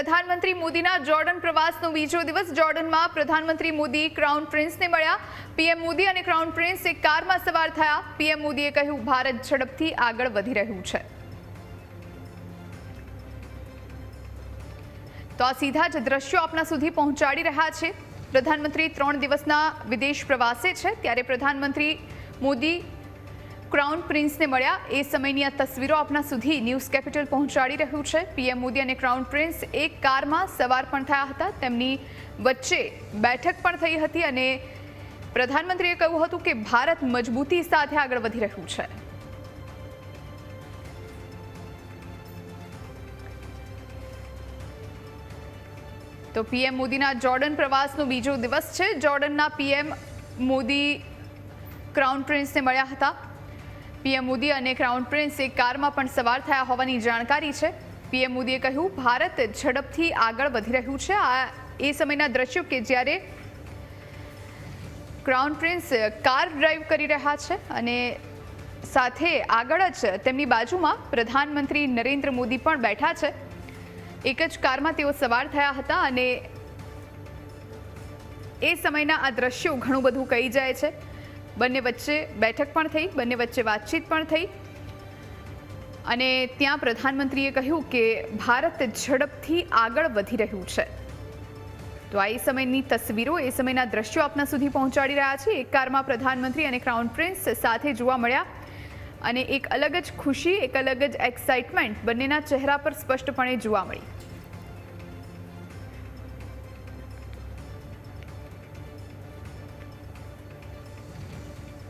પ્રધાનમંત્રી મોદીના જોર્ડન પ્રવાસનો બીજો દિવસ. જોર્ડનમાં પ્રધાનમંત્રી મોદી ક્રાઉન પ્રિન્સને મળ્યા. પીએમ મોદી અને ક્રાઉન પ્રિન્સ એક કારમાં સવાર થયા. પીએમ મોદીએ કહ્યું, ભારત ઝડપથી આગળ વધી રહ્યું છે. તો આ સીધા જ દ્રશ્યો આપના સુધી પહોંચાડી રહ્યા છે. પ્રધાનમંત્રી ત્રણ દિવસના વિદેશ પ્રવાસે છે. ત્યારે પ્રધાનમંત્રી મોદી ક્રાઉન પ્રિન્સને મળ્યા. એ સમયની આ તસવીરો આપના સુધી ન્યૂઝ કેપિટલ પહોંચાડી રહ્યું છે. પીએમ મોદી અને ક્રાઉન પ્રિન્સ એક કારમાં સવાર પણ થયા હતા. તેમની વચ્ચે બેઠક પણ થઈ હતી અને પ્રધાનમંત્રીએ કહ્યું હતું કે ભારત મજબૂતી સાથે આગળ વધી રહ્યું છે. તો પીએમ મોદીના જોર્ડન પ્રવાસનો બીજો દિવસ છે. જોર્ડનના પીએમ મોદી ક્રાઉન પ્રિન્સને મળ્યા હતા. પીએમ મોદી અને ક્રાઉન પ્રિન્સ એક કારમાં પણ સવાર થયા હોવાની જાણકારી છે. પીએમ મોદીએ કહ્યું, ભારત ઝડપથી આગળ વધી રહ્યું છે. આ એ સમયના દ્રશ્યો કે જ્યારે ક્રાઉન પ્રિન્સ કાર ડ્રાઈવ કરી રહ્યા છે અને સાથે આગળ જ તેમની બાજુમાં પ્રધાનમંત્રી નરેન્દ્ર મોદી પણ બેઠા છે. એક જ કારમાં તેઓ સવાર થયા હતા અને એ સમયના આ દ્રશ્યો ઘણું બધું કહી જાય છે. બંને વચ્ચે બેઠક પણ થઈ, બંને વચ્ચે વાતચીત પણ થઈ. અને ત્યાં પ્રધાનમંત્રીએ કહ્યું કે ભારત ઝડપથી આગળ વધી રહ્યું છે. તો આ એ સમયની તસવીરો, એ સમયના દ્રશ્યો આપના સુધી પહોંચાડી રહ્યા છે. એક કારમાં પ્રધાનમંત્રી અને ક્રાઉન પ્રિન્સ સાથે જોવા મળ્યા. અને એક અલગ જ ખુશી, એક અલગ જ એક્સાઇટમેન્ટ બંનેના ચહેરા પર સ્પષ્ટપણે જોવા મળી.